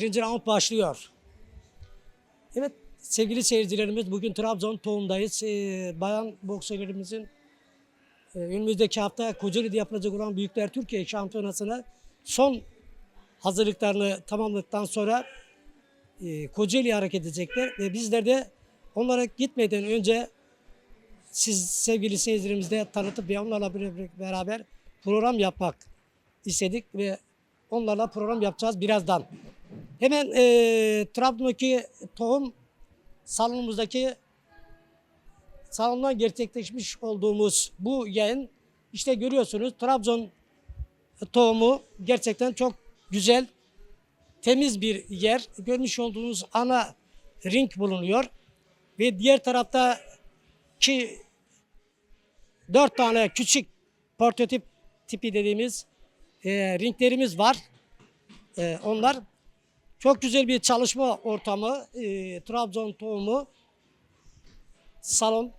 Birinci round başlıyor. Evet sevgili seyircilerimiz bugün Trabzon Tohum'dayız. Ee, bayan boksörlerimizin e, önümüzdeki hafta Kocaeli'de yapılacak olan Büyükler Türkiye Şampiyonası'na son hazırlıklarını tamamladıktan sonra e, Kocaeli'ye hareket edecekler ve bizler de onlara gitmeden önce siz sevgili seyircilerimizle tanıtıp ve onlarla beraber program yapmak istedik ve onlarla program yapacağız birazdan. Hemen e, Trabzon'daki tohum salonumuzdaki salonda gerçekleşmiş olduğumuz bu yayın işte görüyorsunuz Trabzon tohumu gerçekten çok güzel temiz bir yer. Görmüş olduğunuz ana ring bulunuyor ve diğer tarafta ki dört tane küçük prototip tipi dediğimiz e, ringlerimiz var. E, onlar çok güzel bir çalışma ortamı. E, Trabzon tohumu salon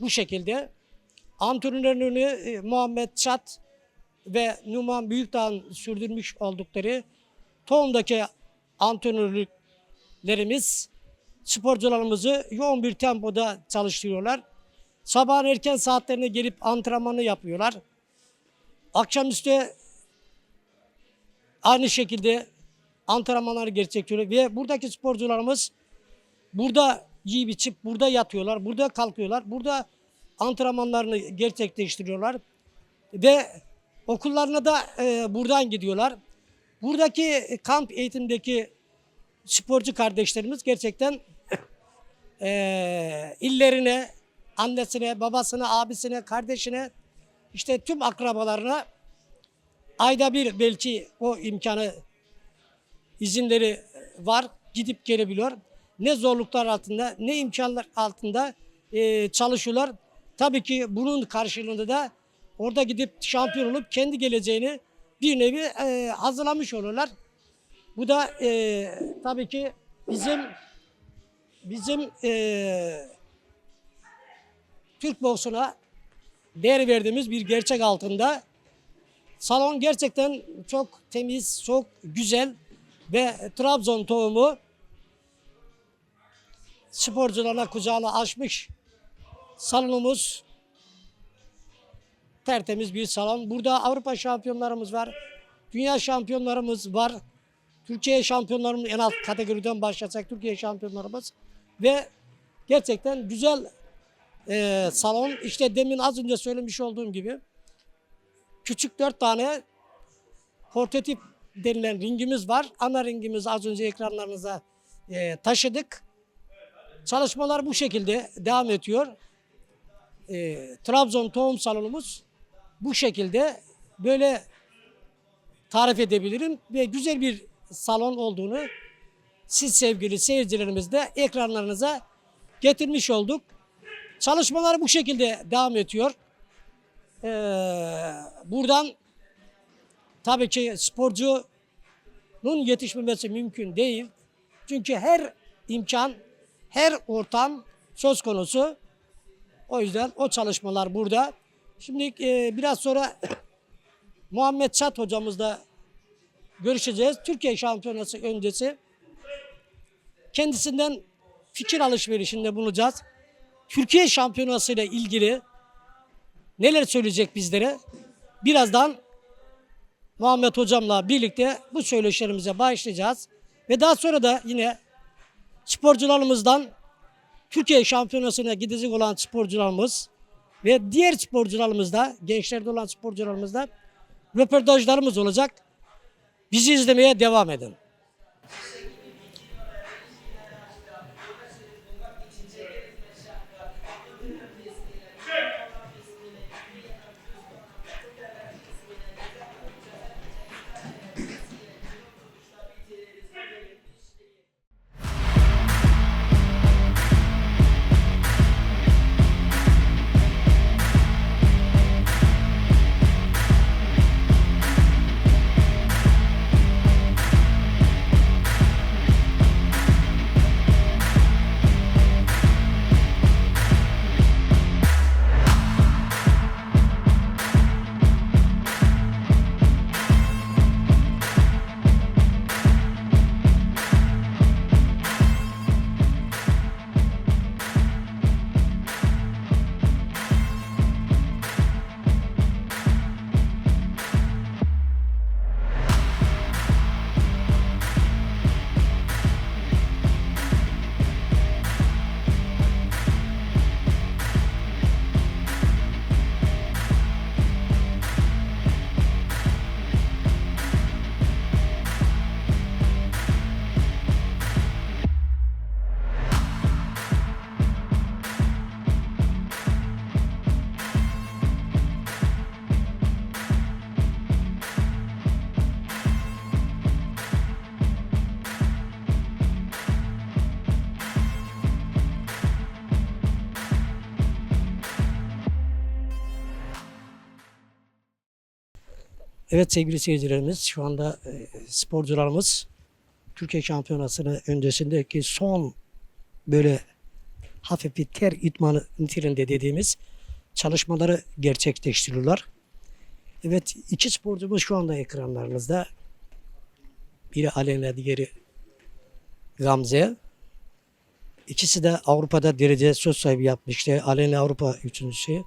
bu şekilde. Antrenörünü e, Muhammed Çat ve Numan Büyükdağ'ın sürdürmüş oldukları tohumdaki antrenörlüklerimiz sporcularımızı yoğun bir tempoda çalıştırıyorlar. Sabahın erken saatlerine gelip antrenmanı yapıyorlar. Akşamüstü aynı şekilde antrenmanları gerçekleştiriyor ve buradaki sporcularımız burada yiyip içip burada yatıyorlar, burada kalkıyorlar, burada antrenmanlarını gerçekleştiriyorlar ve okullarına da e, buradan gidiyorlar. Buradaki kamp eğitimdeki sporcu kardeşlerimiz gerçekten e, illerine, annesine, babasına, abisine, kardeşine, işte tüm akrabalarına ayda bir belki o imkanı izinleri var. Gidip gelebiliyor. Ne zorluklar altında ne imkanlar altında e, çalışıyorlar. Tabii ki bunun karşılığında da orada gidip şampiyon olup kendi geleceğini bir nevi e, hazırlamış oluyorlar. Bu da e, tabii ki bizim bizim e, Türk boksuna değer verdiğimiz bir gerçek altında. Salon gerçekten çok temiz, çok güzel ve Trabzon tohumu sporcularına kucağına açmış salonumuz tertemiz bir salon. Burada Avrupa şampiyonlarımız var. Dünya şampiyonlarımız var. Türkiye şampiyonlarımız en alt kategoriden başlayacak Türkiye şampiyonlarımız ve gerçekten güzel e, salon. İşte demin az önce söylemiş olduğum gibi küçük dört tane prototip denilen ringimiz var. Ana ringimizi az önce ekranlarınıza e, taşıdık. Çalışmalar bu şekilde devam ediyor. E, Trabzon tohum salonumuz bu şekilde böyle tarif edebilirim ve güzel bir salon olduğunu siz sevgili seyircilerimiz de ekranlarınıza getirmiş olduk. Çalışmalar bu şekilde devam ediyor. Ee, buradan tabii ki sporcunun yetişmemesi mümkün değil. Çünkü her imkan, her ortam söz konusu. O yüzden o çalışmalar burada. Şimdi e, biraz sonra Muhammed Çat hocamızla görüşeceğiz. Türkiye Şampiyonası öncesi kendisinden fikir alışverişinde bulunacağız. Türkiye Şampiyonası ile ilgili neler söyleyecek bizlere? Birazdan Muhammed hocamla birlikte bu söyleşilerimize başlayacağız. Ve daha sonra da yine sporcularımızdan Türkiye Şampiyonası'na gidecek olan sporcularımız ve diğer sporcularımız da, gençlerde olan sporcularımız da röportajlarımız olacak. Bizi izlemeye devam edin. Evet sevgili seyircilerimiz şu anda e, sporcularımız Türkiye Şampiyonası'nı öncesindeki son böyle hafif bir ter itmanı niteliğinde dediğimiz çalışmaları gerçekleştiriyorlar. Evet iki sporcumuz şu anda ekranlarınızda. Biri Aleyna, diğeri Gamze. İkisi de Avrupa'da derece söz sahibi yapmıştı. Aleyna Avrupa üçüncüsü.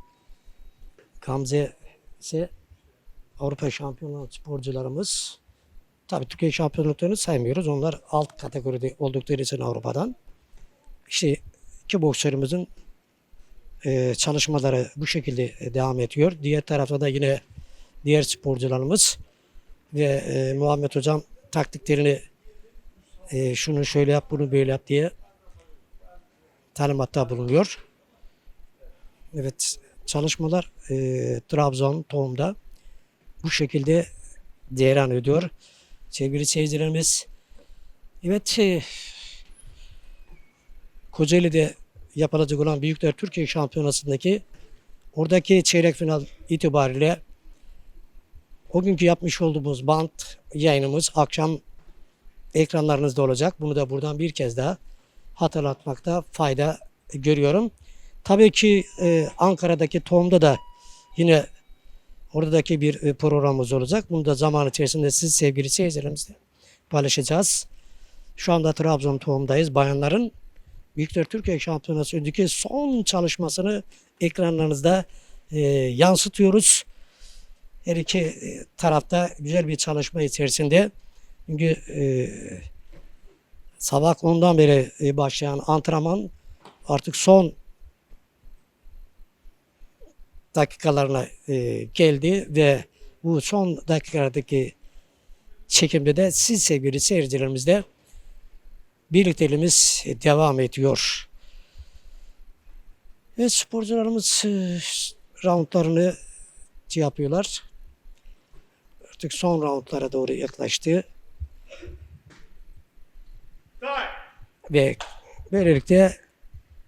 Gamze ise Avrupa şampiyonu sporcularımız. Tabii Türkiye şampiyonluklarını saymıyoruz. Onlar alt kategoride oldukları için Avrupa'dan. İşte iki boksörümüzün e, çalışmaları bu şekilde e, devam ediyor. Diğer tarafta da yine diğer sporcularımız ve e, Muhammed Hocam taktiklerini e, şunu şöyle yap bunu böyle yap diye talimatta bulunuyor. Evet çalışmalar Trabzon, Tohum'da bu şekilde cereyan ediyor. Sevgili seyircilerimiz evet e, Kocaeli'de yapılacak olan Büyükler Türkiye Şampiyonası'ndaki oradaki çeyrek final itibariyle o günkü yapmış olduğumuz bant yayınımız akşam ekranlarınızda olacak. Bunu da buradan bir kez daha hatırlatmakta fayda görüyorum. Tabii ki e, Ankara'daki TOM'da da yine oradaki bir e, programımız olacak. Bunu da zaman içerisinde siz sevgili seyircilerimizle paylaşacağız. Şu anda Trabzon TOM'dayız. Bayanların Büyükler Türkiye Şampiyonası önceki son çalışmasını ekranlarınızda e, yansıtıyoruz. Her iki e, tarafta güzel bir çalışma içerisinde. Çünkü e, sabah ondan beri e, başlayan antrenman artık son dakikalarına e, geldi ve bu son dakikalardaki çekimde de siz sevgili seyircilerimizle birlikteliğimiz devam ediyor. Ve sporcularımız e, roundlarını şey yapıyorlar. Artık son roundlara doğru yaklaştı. Ve böylelikle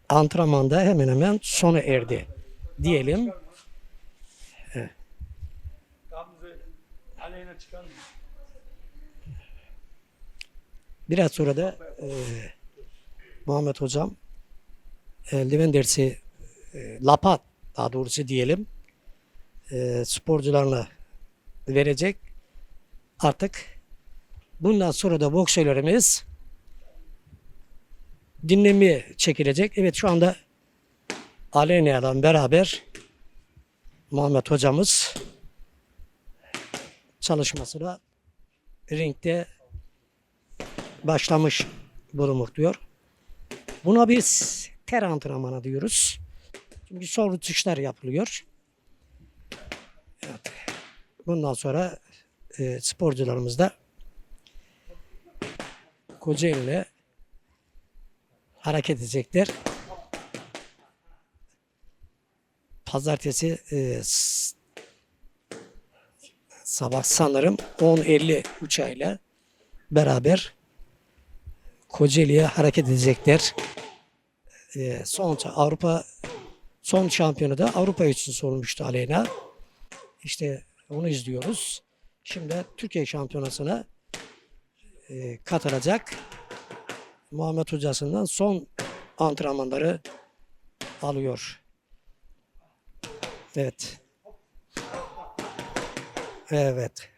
antrenmanda hemen hemen sona erdi diyelim. Gamze Biraz sonra da e, Muhammed Hocam eldiven dersi e, lapat daha doğrusu diyelim e, sporcularına verecek. Artık bundan sonra da boksörlerimiz dinlemeye çekilecek. Evet şu anda Aleyna'dan beraber Muhammed hocamız çalışmasına ringde başlamış bulunmaktadır. Buna biz ter antrenmanı diyoruz. Çünkü son rütuşlar yapılıyor. Evet. Bundan sonra e, sporcularımız da Kocaeli'ne hareket edecekler. Pazartesi e, sabah sanırım 10.50 uçağıyla beraber Kocaeli'ye hareket edecekler. E, son Avrupa son şampiyonu da Avrupa için sorulmuştu Aleyna. İşte onu izliyoruz. Şimdi Türkiye şampiyonasına e, katılacak. Muhammed hocasından son antrenmanları alıyor. Evet. Evet.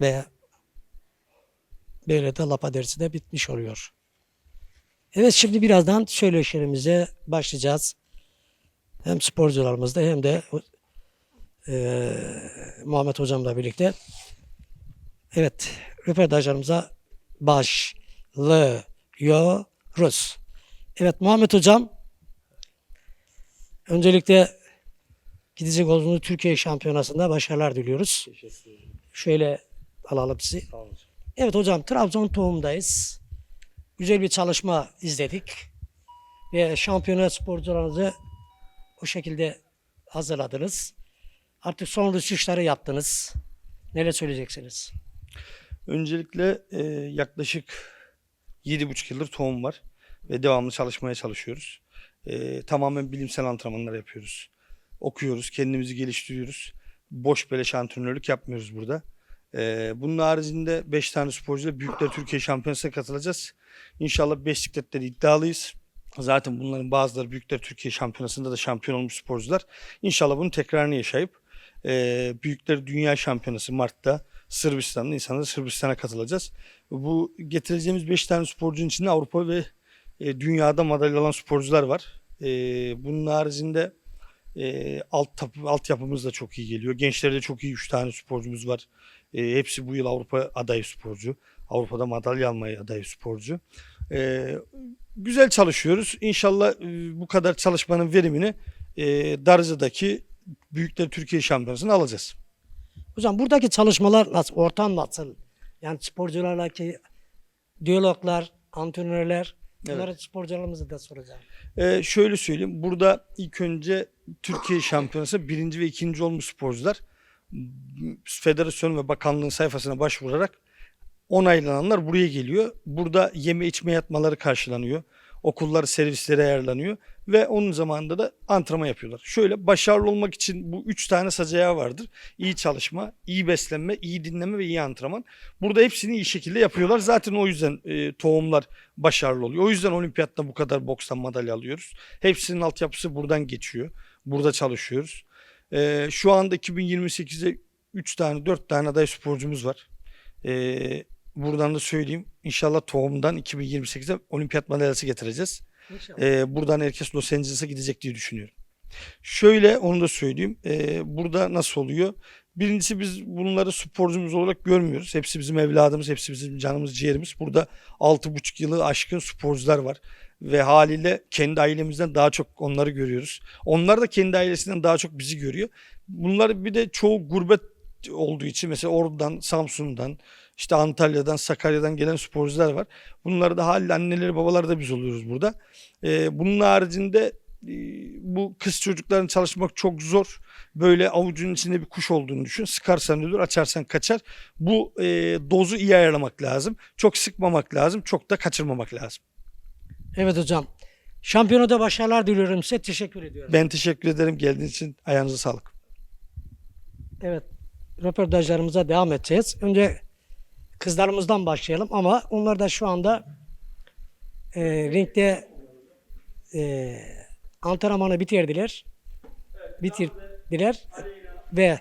Ve böyle de lapa dersi de bitmiş oluyor. Evet şimdi birazdan söyleşilerimize başlayacağız. Hem sporcularımızla hem de e, Muhammed Hocam'la birlikte. Evet, röportajlarımıza başlıyoruz. Evet Muhammed Hocam, öncelikle gidecek olduğunuz Türkiye Şampiyonası'nda başarılar diliyoruz. Şöyle alalım sizi. Sağ olun. Evet hocam Trabzon tohumdayız. Güzel bir çalışma izledik. Ve şampiyonat sporcularınızı o şekilde hazırladınız. Artık son rütuşları yaptınız. Neler söyleyeceksiniz? Öncelikle e, yaklaşık 7,5 yıldır tohum var ve devamlı çalışmaya çalışıyoruz. E, tamamen bilimsel antrenmanlar yapıyoruz. Okuyoruz, kendimizi geliştiriyoruz. Boş beleş antrenörlük yapmıyoruz burada. E, bunun haricinde 5 tane sporcuyla Büyükler Türkiye Şampiyonası'na katılacağız. İnşallah bisikletleri iddialıyız. Zaten bunların bazıları Büyükler Türkiye Şampiyonası'nda da şampiyon olmuş sporcular. İnşallah bunun tekrarını yaşayıp e, Büyükler Dünya Şampiyonası Mart'ta Sırbistan'da insanlar Sırbistan'a katılacağız. Bu getireceğimiz 5 tane sporcunun içinde Avrupa ve e, dünyada madalya alan sporcular var. E, bunun haricinde e, alt altyapımız da çok iyi geliyor. Gençlerde çok iyi 3 tane sporcumuz var. E, hepsi bu yıl Avrupa adayı sporcu. Avrupa'da madalya almaya adayı sporcu. E, güzel çalışıyoruz. İnşallah e, bu kadar çalışmanın verimini e, Darıca'daki Büyükler Türkiye Şampiyonası'nı alacağız. Hocam buradaki çalışmalar nasıl? Ortam nasıl? Yani sporcularla ki diyaloglar, antrenörler, bunları sporcularımıza da soracağım. Ee, şöyle söyleyeyim. Burada ilk önce Türkiye Şampiyonası birinci ve ikinci olmuş sporcular federasyon ve bakanlığın sayfasına başvurarak onaylananlar buraya geliyor. Burada yeme içme yatmaları karşılanıyor. Okullar servisleri ayarlanıyor ve onun zamanında da antrenman yapıyorlar. Şöyle başarılı olmak için bu üç tane sacaya vardır. İyi çalışma, iyi beslenme, iyi dinleme ve iyi antrenman. Burada hepsini iyi şekilde yapıyorlar. Zaten o yüzden e, tohumlar başarılı oluyor. O yüzden olimpiyatta bu kadar bokstan madalya alıyoruz. Hepsinin altyapısı buradan geçiyor. Burada çalışıyoruz. E, şu anda 2028'de 3 tane 4 tane aday sporcumuz var. E, buradan da söyleyeyim. İnşallah tohumdan 2028'de olimpiyat madalyası getireceğiz. İnşallah. Ee, buradan herkes Los Angeles'a gidecek diye düşünüyorum. Şöyle onu da söyleyeyim. Ee, burada nasıl oluyor? Birincisi biz bunları sporcumuz olarak görmüyoruz. Hepsi bizim evladımız, hepsi bizim canımız, ciğerimiz. Burada 6,5 yılı aşkın sporcular var. Ve haliyle kendi ailemizden daha çok onları görüyoruz. Onlar da kendi ailesinden daha çok bizi görüyor. Bunlar bir de çoğu gurbet olduğu için mesela oradan, Samsun'dan, işte Antalya'dan, Sakarya'dan gelen sporcular var. Bunları da haliyle anneleri, babaları da biz oluyoruz burada. Ee, bunun haricinde e, bu kız çocukların çalışmak çok zor. Böyle avucunun içinde bir kuş olduğunu düşün. Sıkarsan ölür, açarsan kaçar. Bu e, dozu iyi ayarlamak lazım. Çok sıkmamak lazım, çok da kaçırmamak lazım. Evet hocam. Şampiyonada başarılar diliyorum size. Teşekkür ediyorum. Ben teşekkür ederim geldiğiniz için. Ayağınıza sağlık. Evet. Röportajlarımıza devam edeceğiz. Önce kızlarımızdan başlayalım ama onlar da şu anda e, ringde e, antrenmanı bitirdiler. Bitirdiler ve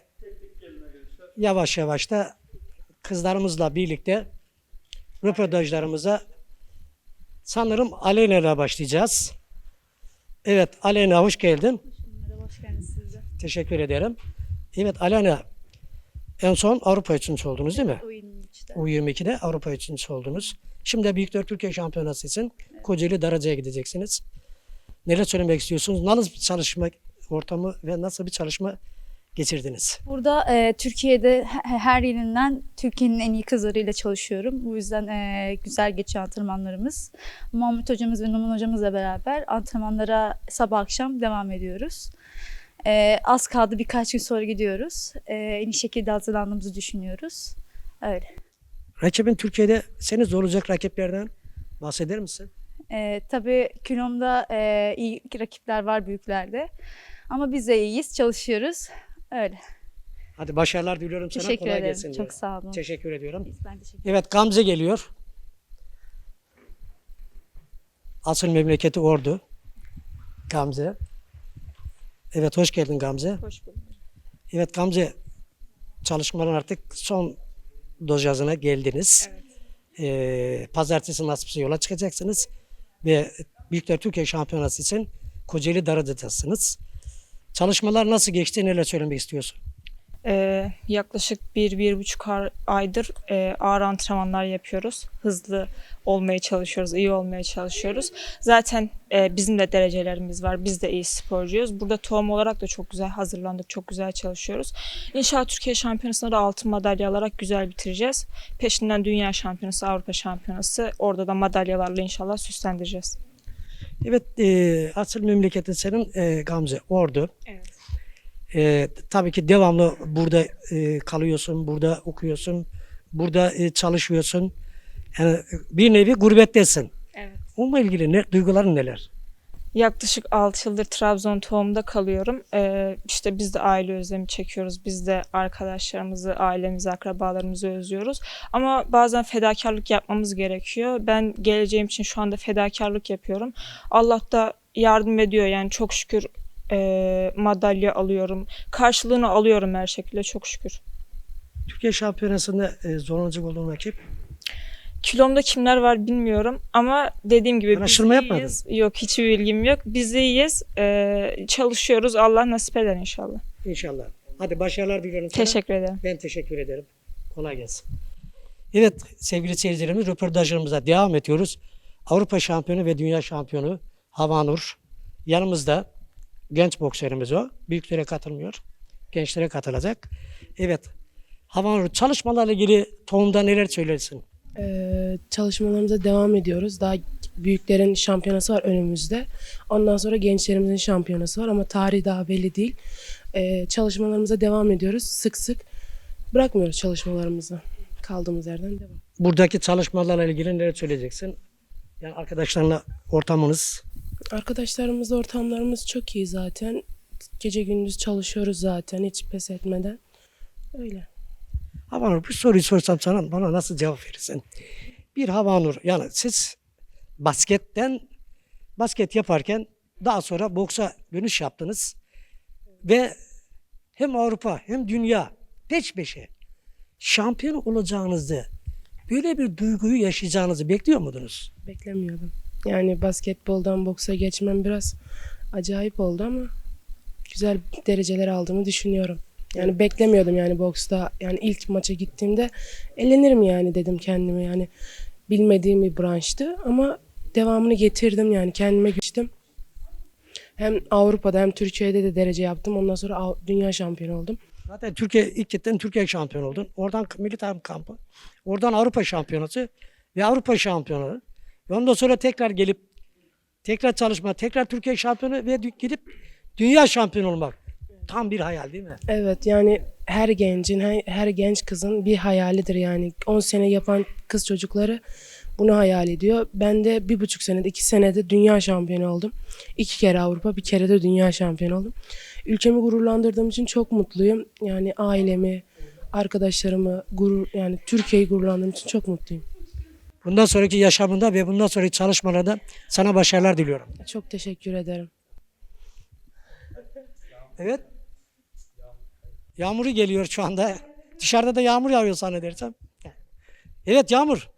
yavaş yavaş da kızlarımızla birlikte röportajlarımıza sanırım Aleyna ile başlayacağız. Evet Aleyna hoş geldin. Merhaba, hoş geldiniz. Teşekkür ederim. Evet Aleyna en son Avrupa üçüncüsü oldunuz değil mi? Oyunun işte. U22'de Avrupa üçüncüsü oldunuz. Şimdi de Büyükler Türkiye Şampiyonası için Kocaeli Daraca'ya gideceksiniz. Neler söylemek istiyorsunuz? Nasıl bir çalışma ortamı ve nasıl bir çalışma geçirdiniz? Burada e, Türkiye'de he- her yerinden Türkiye'nin en iyi kızlarıyla çalışıyorum. Bu yüzden e, güzel geçiyor antrenmanlarımız. Muhammed hocamız ve Numan hocamızla beraber antrenmanlara sabah akşam devam ediyoruz. E, az kaldı birkaç gün sonra gidiyoruz. E, en iyi şekilde hazırlandığımızı düşünüyoruz. Öyle. Rakibin Türkiye'de seni zorlayacak rakiplerden bahseder misin? E, tabii kilomda e, iyi rakipler var büyüklerde. Ama biz de iyiyiz, çalışıyoruz. Öyle. Hadi başarılar diliyorum sana. Teşekkür Kolay ederim. gelsin Çok diyorum. sağ olun. Teşekkür ediyorum. Ben teşekkür Evet Gamze geliyor. Asıl memleketi Ordu. Gamze. Evet hoş geldin Gamze. Hoş bulduk. Evet Gamze çalışmaların artık son dozajına geldiniz. Ee, pazartesi nasipse yola çıkacaksınız ve Büyükler Türkiye Şampiyonası için Kocaeli Darıca'dasınız. Çalışmalar nasıl geçti? Neler söylemek istiyorsun? Ee, yaklaşık bir, bir buçuk aydır e, ağır antrenmanlar yapıyoruz. Hızlı olmaya çalışıyoruz, iyi olmaya çalışıyoruz. Zaten e, bizim de derecelerimiz var. Biz de iyi sporcuyuz. Burada tohum olarak da çok güzel hazırlandık, çok güzel çalışıyoruz. İnşallah Türkiye Şampiyonası'nda da altın madalya alarak güzel bitireceğiz. Peşinden Dünya Şampiyonası, Avrupa Şampiyonası. Orada da madalyalarla inşallah süslendireceğiz. Evet, e, asıl memleketin senin e, Gamze, Ordu. Evet. E, tabii ki devamlı burada e, kalıyorsun, burada okuyorsun, burada e, çalışıyorsun. Yani bir nevi gurbettesin. Evet. Onunla ilgili ne, duyguların neler? Yaklaşık 6 yıldır Trabzon tohumda kalıyorum. Ee, işte biz de aile özlemi çekiyoruz. Biz de arkadaşlarımızı, ailemizi, akrabalarımızı özlüyoruz. Ama bazen fedakarlık yapmamız gerekiyor. Ben geleceğim için şu anda fedakarlık yapıyorum. Allah da yardım ediyor. Yani çok şükür e, madalya alıyorum. Karşılığını alıyorum her şekilde çok şükür. Türkiye Şampiyonası'nda e, zorlanacak olduğun rakip. Kilomda kimler var bilmiyorum ama dediğim gibi biz Araştırma yapmadın. iyiyiz. Yok hiçbir bilgim yok. Biz iyiyiz. Ee, çalışıyoruz. Allah nasip eder inşallah. İnşallah. Hadi başarılar diliyorum sana. Teşekkür ederim. Ben teşekkür ederim. Kolay gelsin. Evet sevgili seyircilerimiz röportajlarımıza devam ediyoruz. Avrupa şampiyonu ve dünya şampiyonu Havanur. Yanımızda genç boksörümüz o. Büyüklere katılmıyor. Gençlere katılacak. Evet. Havanur çalışmalarla ilgili tohumda neler söylersin? Ee, çalışmalarımıza devam ediyoruz. Daha büyüklerin şampiyonası var önümüzde. Ondan sonra gençlerimizin şampiyonası var ama tarihi daha belli değil. Ee, çalışmalarımıza devam ediyoruz. Sık sık bırakmıyoruz çalışmalarımızı. Kaldığımız yerden devam. Buradaki çalışmalarla ilgili neler söyleyeceksin? Yani arkadaşlarla ortamınız. Arkadaşlarımızla ortamlarımız çok iyi zaten. Gece gündüz çalışıyoruz zaten hiç pes etmeden. Öyle. Havanur bir soruyu sorsam sana bana nasıl cevap verirsin? Bir Havanur yani siz basketten basket yaparken daha sonra boksa dönüş yaptınız ve hem Avrupa hem dünya peş peşe şampiyon olacağınızı böyle bir duyguyu yaşayacağınızı bekliyor muydunuz? Beklemiyordum. Yani basketboldan boksa geçmem biraz acayip oldu ama güzel dereceler aldığımı düşünüyorum. Yani beklemiyordum yani boksta. Yani ilk maça gittiğimde elenirim yani dedim kendime yani. Bilmediğim bir branştı ama devamını getirdim yani kendime geçtim. Hem Avrupa'da hem Türkiye'de de derece yaptım. Ondan sonra dünya şampiyonu oldum. Zaten Türkiye ilk gittin Türkiye şampiyonu oldun. Oradan milli takım kampı. Oradan Avrupa şampiyonası ve Avrupa şampiyonu. Ondan sonra tekrar gelip tekrar çalışma, tekrar Türkiye şampiyonu ve gidip dünya şampiyonu olmak. Tam bir hayal değil mi? Evet yani her gencin, her genç kızın bir hayalidir yani. 10 sene yapan kız çocukları bunu hayal ediyor. Ben de bir buçuk senede, iki senede dünya şampiyonu oldum. İki kere Avrupa, bir kere de dünya şampiyonu oldum. Ülkemi gururlandırdığım için çok mutluyum. Yani ailemi, arkadaşlarımı, gurur, yani Türkiye'yi gururlandırdığım için çok mutluyum. Bundan sonraki yaşamında ve bundan sonraki çalışmalarda sana başarılar diliyorum. Çok teşekkür ederim. Evet. Yağmuru geliyor şu anda. Dışarıda da yağmur yağıyor zannedersem. Evet Yağmur.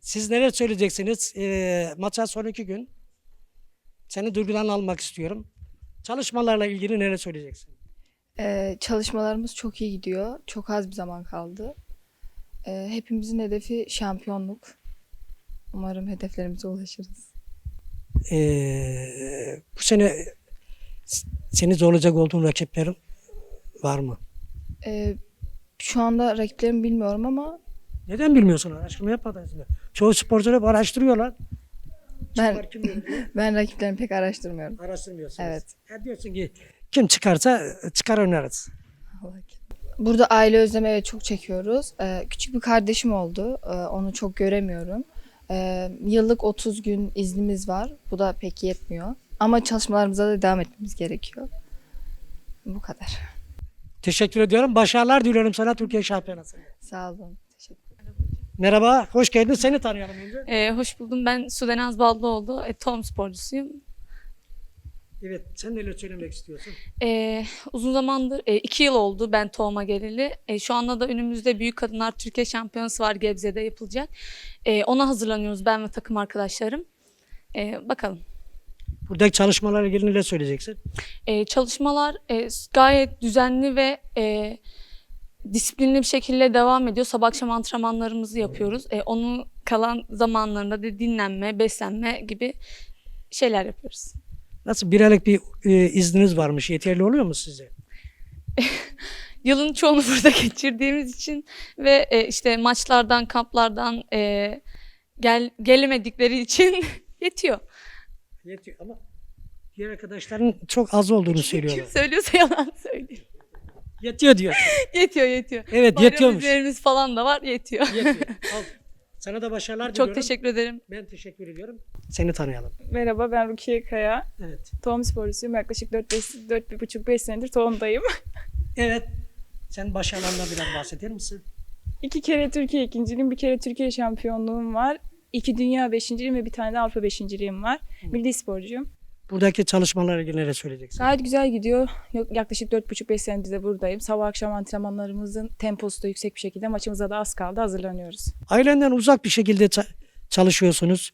Siz neler söyleyeceksiniz? Ee, maça son iki gün. Senin duygularını almak istiyorum. Çalışmalarla ilgili neler söyleyeceksin? Ee, çalışmalarımız çok iyi gidiyor. Çok az bir zaman kaldı. Ee, hepimizin hedefi şampiyonluk. Umarım hedeflerimize ulaşırız. Ee, bu sene seni zorlayacak olduğun rakiplerin var mı? Ee, şu anda rakiplerimi bilmiyorum ama Neden bilmiyorsun? Araştırma yapmadınız mı? Çoğu sporcular hep araştırıyorlar. ben kim ben rakiplerimi pek araştırmıyorum. Araştırmıyorsunuz. Evet. Ha diyorsun ki kim çıkarsa çıkar oynarız. Burada aile özlemi evet çok çekiyoruz. Ee, küçük bir kardeşim oldu. Ee, onu çok göremiyorum. Ee, yıllık 30 gün iznimiz var. Bu da pek yetmiyor. Ama çalışmalarımıza da devam etmemiz gerekiyor. Bu kadar. Teşekkür ediyorum. Başarılar diliyorum sana Türkiye Şampiyonası. Sağ olun. Teşekkür Merhaba, hoş geldin. Seni tanıyalım önce. Ee, hoş buldum. Ben Sudenaz Ballıoğlu. E, Tom sporcusuyum. Evet, sen neler söylemek istiyorsun? Ee, uzun zamandır, e, iki yıl oldu ben Tom'a geleli. E, şu anda da önümüzde Büyük Kadınlar Türkiye Şampiyonası var Gebze'de yapılacak. E, ona hazırlanıyoruz ben ve takım arkadaşlarım. E, bakalım. Buradaki çalışmalarla ilgili ne söyleyeceksin? E, çalışmalar e, gayet düzenli ve e, disiplinli bir şekilde devam ediyor. Sabah akşam antrenmanlarımızı yapıyoruz. E, onun kalan zamanlarında da dinlenme, beslenme gibi şeyler yapıyoruz. Nasıl bir aylık bir e, izniniz varmış. Yeterli oluyor mu size? Yılın çoğunu burada geçirdiğimiz için ve e, işte maçlardan, kamplardan e, gel gelemedikleri için yetiyor. Yetiyor ama diğer arkadaşların çok az olduğunu söylüyorlar. Kim söylüyorsa yalan söylüyor. Yetiyor diyor. Yetiyor, yetiyor. Evet Bayram yetiyormuş. ödüllerimiz falan da var, yetiyor. Yetiyor. Al. Sana da başarılar diliyorum. Çok teşekkür ederim. Ben teşekkür ediyorum. Seni tanıyalım. Merhaba ben Rukiye Kaya. Evet. Tohum sporcusuyum. Yaklaşık 4-4,5-5 senedir tohumdayım. Evet. Sen başarılarından biraz bahseder misin? İki kere Türkiye ikinciliğim, bir kere Türkiye şampiyonluğum var. İki dünya beşinciliğim ve bir tane de Avrupa beşinciliğim var. Milli sporcuyum. Buradaki çalışmalarla ilgili söyleyeceksin? Gayet güzel gidiyor. Yaklaşık 4,5-5 senedir de buradayım. Sabah akşam antrenmanlarımızın temposu da yüksek bir şekilde maçımıza da az kaldı. Hazırlanıyoruz. Ailenden uzak bir şekilde ça- çalışıyorsunuz.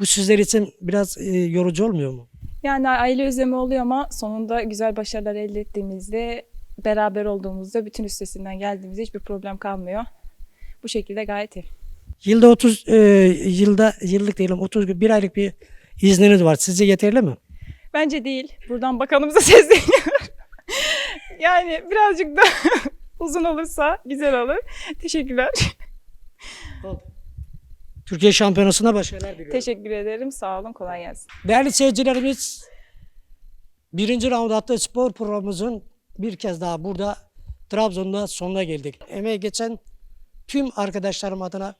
Bu sizler için biraz e, yorucu olmuyor mu? Yani aile özlemi oluyor ama sonunda güzel başarılar elde ettiğimizde, beraber olduğumuzda, bütün üstesinden geldiğimizde hiçbir problem kalmıyor. Bu şekilde gayet iyi. Yılda 30 e, yılda yıllık diyelim 30 gün bir aylık bir izniniz var. Sizce yeterli mi? Bence değil. Buradan bakanımıza sesleniyorum. yani birazcık da uzun olursa güzel olur. Teşekkürler. Türkiye Şampiyonası'nda başarılar diliyorum. Teşekkür ederim. Sağ olun. Kolay gelsin. Değerli seyircilerimiz, birinci round atlı spor programımızın bir kez daha burada Trabzon'da sonuna geldik. Emeği geçen tüm arkadaşlarım adına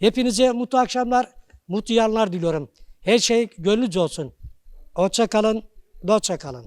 hepinize mutlu akşamlar, mutlu yarınlar diliyorum. Her şey gönlünüzce olsun. Hoşça kalın, dostça kalın.